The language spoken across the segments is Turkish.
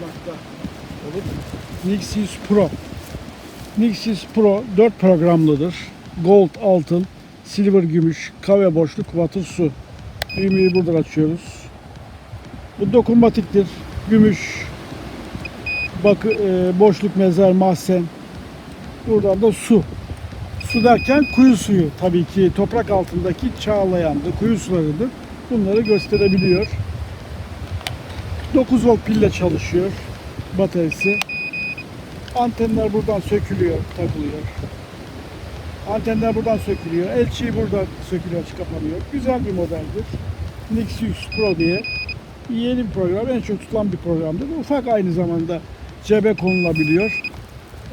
çalışmakta olup Nixis Pro. Nixis Pro 4 programlıdır. Gold altın, silver gümüş, kahve boşluk, water su. Düğmeyi buradan açıyoruz. Bu dokunmatiktir. Gümüş, bakı, e, boşluk mezar, mahzen. Buradan da su. Su derken kuyu suyu tabii ki toprak altındaki çağlayandı, kuyu sularıdır. Bunları gösterebiliyor. 9 volt pille çalışıyor bataryası. Antenler buradan sökülüyor, takılıyor. Antenler buradan sökülüyor. Elçi buradan sökülüyor, kapanıyor. Güzel bir modeldir. Nixus Pro diye yeni bir program, en çok tutulan bir programdır. Ufak aynı zamanda cebe konulabiliyor.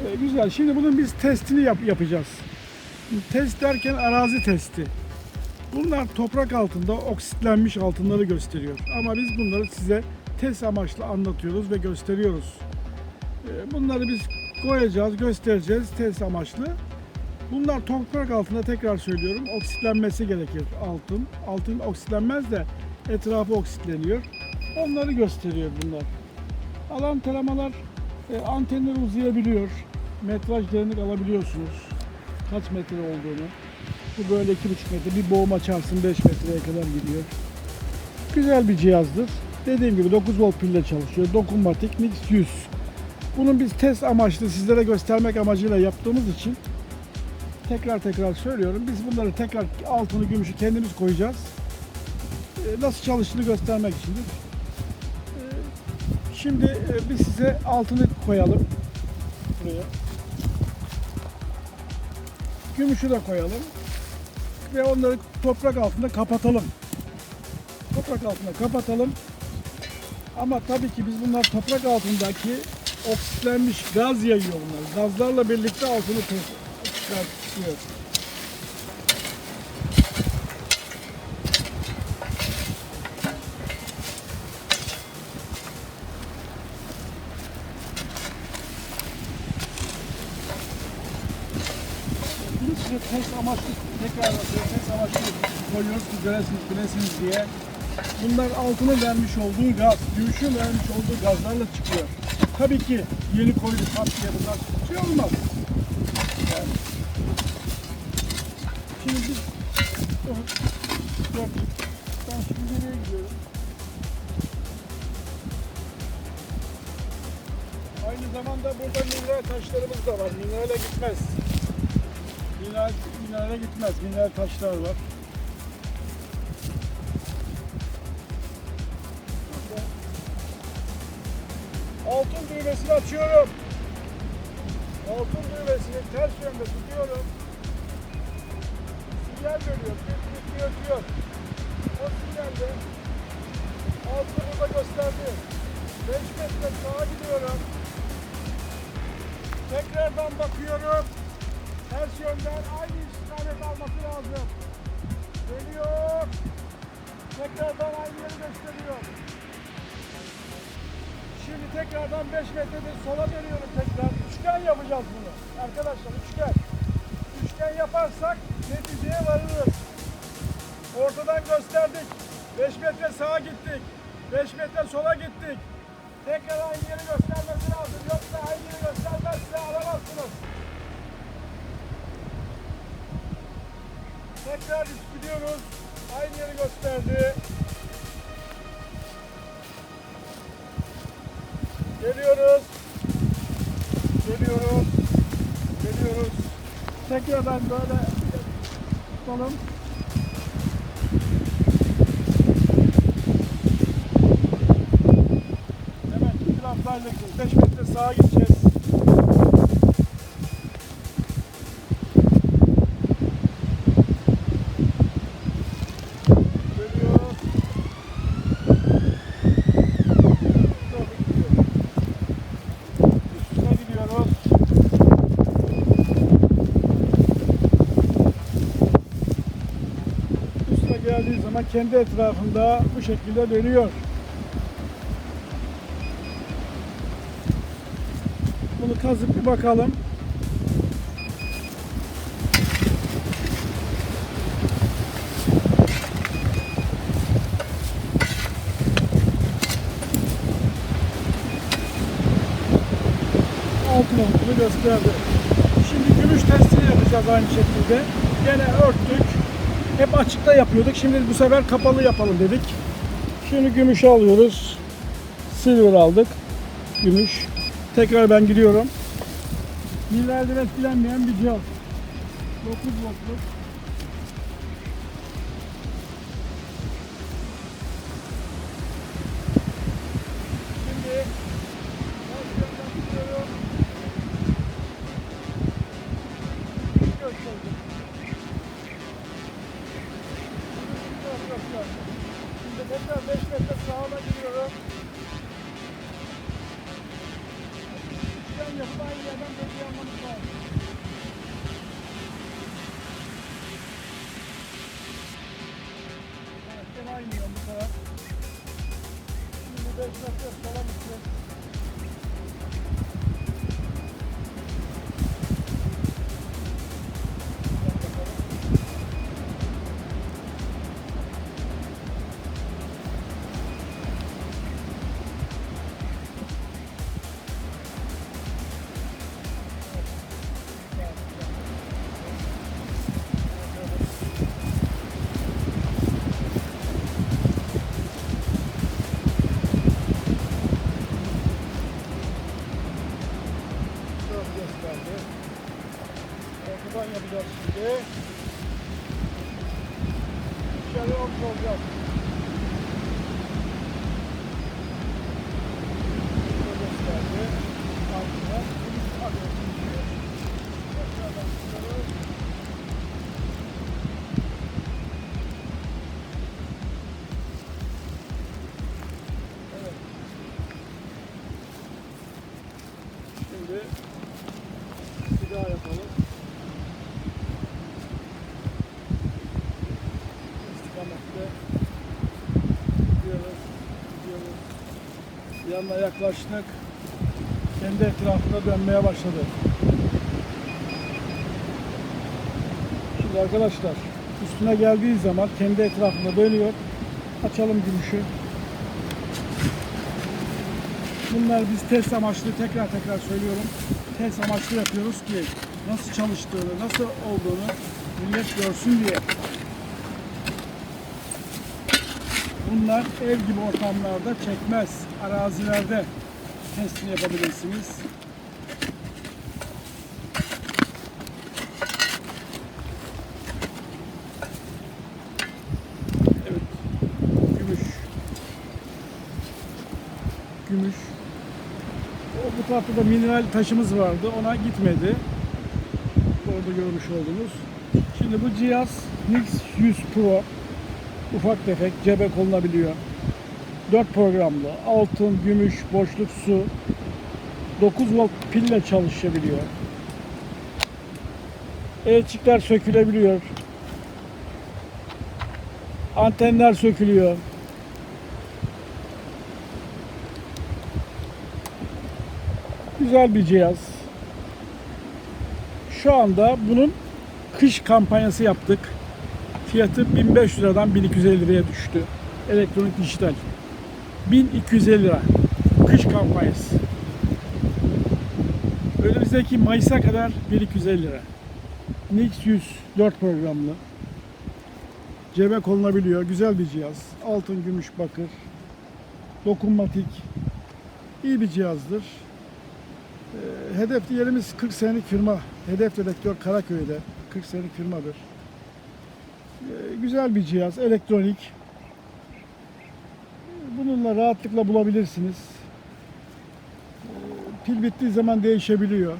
Ee, güzel. Şimdi bunun biz testini yap- yapacağız. Test derken arazi testi. Bunlar toprak altında oksitlenmiş altınları gösteriyor. Ama biz bunları size test amaçlı anlatıyoruz ve gösteriyoruz. Ee, Bunları biz koyacağız, göstereceğiz test amaçlı. Bunlar toprak altında tekrar söylüyorum oksitlenmesi gerekir altın. Altın oksitlenmez de etrafı oksitleniyor. Onları gösteriyor bunlar. Alan taramalar e, antenler uzayabiliyor. Metraj derinlik alabiliyorsunuz. Kaç metre olduğunu. Bu böyle 2,5 metre. Bir boğum açarsın 5 metreye kadar gidiyor. Güzel bir cihazdır. Dediğim gibi 9 volt pille çalışıyor. Dokunmatik Mix 100. Bunun biz test amaçlı sizlere göstermek amacıyla yaptığımız için tekrar tekrar söylüyorum. Biz bunları tekrar altını gümüşü kendimiz koyacağız. Ee, Nasıl çalıştığını göstermek içindir. Ee, Şimdi e, biz size altını koyalım. Buraya. Gümüşü de koyalım. Ve onları toprak altında kapatalım. Toprak altında kapatalım. Ama tabii ki biz bunlar toprak altındaki oksitlenmiş gaz yayıyor bunlar. Gazlarla birlikte altını çıkartıyor. Test amaçlı tekrar. Test amaçlı koyuyoruz ki göresiniz, bilesiniz diye. Bunlar altına vermiş olduğu gaz, gümüşün vermiş olduğu gazlarla çıkıyor. Tabii ki yeni koydu pat diye bunlar şey olmaz. Yani. Şimdi biz gördük. Ben şimdi nereye gidiyorum? Aynı zamanda burada mineral taşlarımız da var. Minerale gitmez. Mineral, minerale gitmez. Mineral taşlar var. Altın düğmesini açıyorum. Altın düğmesini ters yönde tutuyorum. Sinyal veriyor. Bir bir ötüyor. O sinyalde altını burada gösterdi. 5 metre sağa gidiyorum. Tekrardan bakıyorum. Ters yönden aynı istikamet alması lazım. Geliyor. Tekrardan aynı yeri gösteriyor. Tekrardan 5 metrede sola dönüyorum tekrar. Üçgen yapacağız bunu. Arkadaşlar üçgen. Üçgen yaparsak neticeye varırız. Ortadan gösterdik. 5 metre sağa gittik. 5 metre sola gittik. Tekrar aynı yeri göstermesi lazım. Yoksa aynı yeri göstermezse alamazsınız. Tekrar gidiyoruz. Aynı yeri gösterdi. Tekrardan böyle tutalım. Taraflarla 5 metre sağa gideceğiz. Geliyoruz. Doğru gidiyoruz. Üstüne gidiyoruz. Üstüne zaman kendi etrafında bu şekilde dönüyor. Bunu kazıp bir bakalım. nohutunu gösterdi. Şimdi gümüş testini yapacağız aynı şekilde. Gene örttük. Hep açıkta yapıyorduk. Şimdi bu sefer kapalı yapalım dedik. Şimdi gümüşü alıyoruz. Silver aldık. Gümüş. Tekrar ben gidiyorum. Millerden etkilenmeyen bir cihaz. 9 voltluk. Yapıp aynı yerden böyle yanmamız lazım. Gene aynı yön bu sefer. Şimdi 5 metre sola gideceğiz. Yanına yaklaştık. Kendi etrafında dönmeye başladı. Şimdi arkadaşlar üstüne geldiği zaman kendi etrafında dönüyor. Açalım gümüşü. Bunlar biz test amaçlı tekrar tekrar söylüyorum. Test amaçlı yapıyoruz ki nasıl çalıştığını, nasıl olduğunu millet görsün diye. Bunlar ev gibi ortamlarda çekmez. Arazilerde testini yapabilirsiniz. Evet. Gümüş. Gümüş. O bu tarafta da mineral taşımız vardı. Ona gitmedi. Orada görmüş oldunuz. Şimdi bu cihaz Nix 100 Pro. Ufak tefek cebe konulabiliyor. 4 programlı. Altın, gümüş, boşluk su. 9 volt pille çalışabiliyor. Elçikler sökülebiliyor. Antenler sökülüyor. Güzel bir cihaz. Şu anda bunun kış kampanyası yaptık. Fiyatı 1500 liradan 1250 liraya düştü. Elektronik dijital. 1250 lira. Kış kampanyası. Önümüzdeki Mayıs'a kadar 1250 lira. Nix 100 4 programlı. Cebe konulabiliyor. Güzel bir cihaz. Altın, gümüş, bakır. Dokunmatik. İyi bir cihazdır. Ee, Hedef yerimiz 40 senelik firma. Hedef Dedektör Karaköy'de. 40 senelik firmadır. Ee, Güzel bir cihaz. Elektronik. Bununla rahatlıkla bulabilirsiniz. Ee, Pil bittiği zaman değişebiliyor. Ee,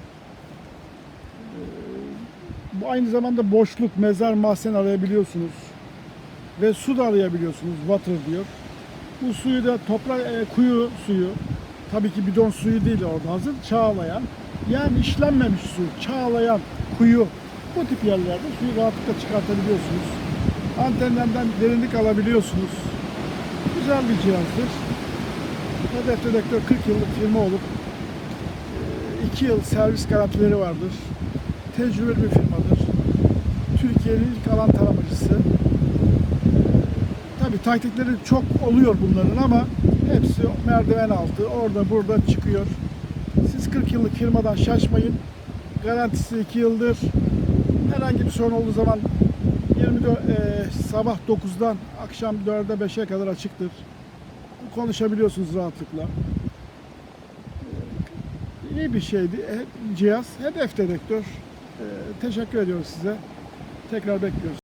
Bu aynı zamanda boşluk, mezar, mahzen arayabiliyorsunuz. Ve su da arayabiliyorsunuz. Water diyor. Bu suyu da toprak, e, kuyu suyu. Tabii ki bidon suyu değil orada hazır. Çağlayan. Yani işlenmemiş su. Çağlayan kuyu. Bu tip yerlerde suyu rahatlıkla çıkartabiliyorsunuz. Antenlerden derinlik alabiliyorsunuz. Güzel bir cihazdır. Hedef Dedektör 40 yıllık firma olup 2 yıl servis garantileri vardır. Tecrübeli bir firmadır. Türkiye'nin ilk alan taramacısı. Tabii taktikleri çok oluyor bunların ama hepsi merdiven altı. Orada burada çıkıyor. Siz 40 yıllık firmadan şaşmayın. Garantisi 2 yıldır. Herhangi bir sorun olduğu zaman 24 e, sabah 9'dan akşam 4'e 5'e kadar açıktır. Konuşabiliyorsunuz rahatlıkla. E, İyi bir şeydi. E, Cihaz hedef dedektör. E, teşekkür ediyoruz size. Tekrar bekliyoruz.